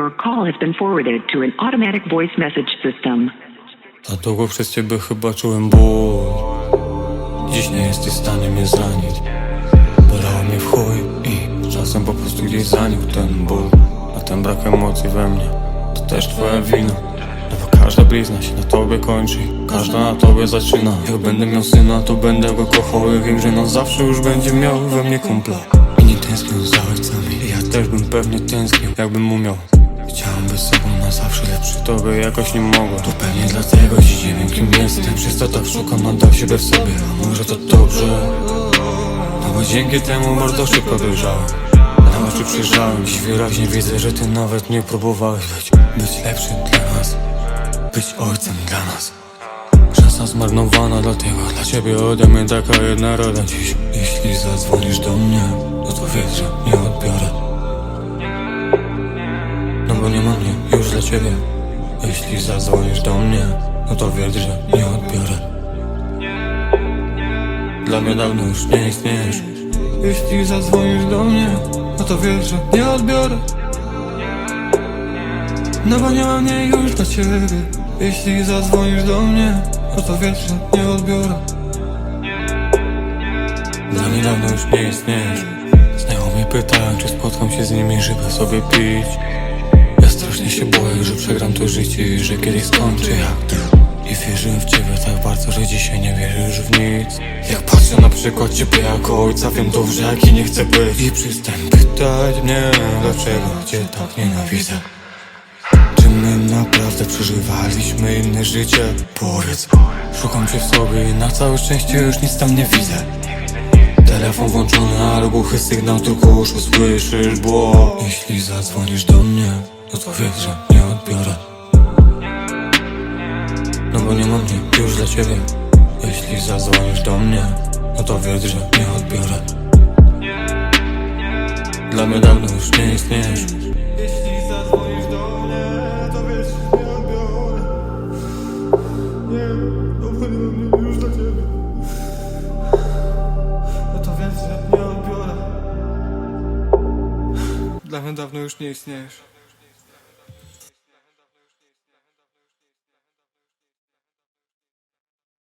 Your call has been forwarded to an automatic voice message system. Za długo przez ciebie chyba czułem ból. Dziś nie jesteś w stanie mnie zranić. Bolało mnie w chuj i czasem po prostu gdzieś zanikł ten ból. A ten brak emocji we mnie to też twoja wina. No bo każda blizna się na tobie kończy Każda na tobie zaczyna. Jak będę miał syna to będę go kochał. I wiem, że on zawsze już będzie miał we mnie kumpla. I nie tęsknił za ojcami. Ja też bym pewnie tęsknił jakbym mu miał Chciałem być sobą na zawsze, lecz przy tobie jakoś nie mogłem To pewnie dlatego dziś nie wiem kim jestem. Przez to tak szukam nadal siebie w sobie. A może to dobrze? No bo dzięki temu bardzo szybko dojrzałem. Na oczy przyjrzałem Dziś wyraźnie widzę, że ty nawet nie próbowałeś być Być lepszym dla nas Być ojcem dla nas. Szansa zmarnowana, dlatego dla ciebie ode mnie taka jedna rada dziś. Jeśli zadzwonisz do mnie, no to wiesz, że nie nie mam mnie już dla ciebie. Jeśli zadzwonisz do mnie No to wiedz, że nie odbiorę. Dla mnie dawno już nie istniejesz. Jeśli zadzwonisz do mnie No to wiesz, że nie odbiorę. No bo nie mam mnie już dla ciebie. Jeśli zadzwonisz do mnie No to wiesz, że nie odbiorę. Dla mnie dawno już nie istniejesz. Znajomi pytają, czy spotkam się z nimi, żeby sobie pić strasznie się boję, że przegram to życie i że kiedyś skończę. Jak ty I wierzyłem w ciebie tak bardzo, że dzisiaj nie wierzysz w nic. Jak patrzę na przykład ciebie jako ojca, wiem dobrze jaki nie chcę być. I przestań pytać mnie, dlaczego cię tak nienawidzę. Czy my naprawdę przeżywaliśmy inne życie? Powiedz, szukam cię w sobie i na całe szczęście już nic tam nie widzę. Telefon włączony, ale głuchy sygnał, tylko już usłyszysz, bo Jeśli zadzwonisz do mnie, no to wiedz, że nie odbiorę. No bo nie mam mnie już dla ciebie. Jeśli zadzwonisz do mnie, no to wiedz, że nie odbiorę. Dla mnie dawno już nie istniejesz. Jeśli zadzwonisz do mnie, to wiesz, że nie odbiorę. Nie, no bo nie mam mnie już dla ciebie. No to więc nie odbiorę. Dla mnie dawno już nie istniejesz.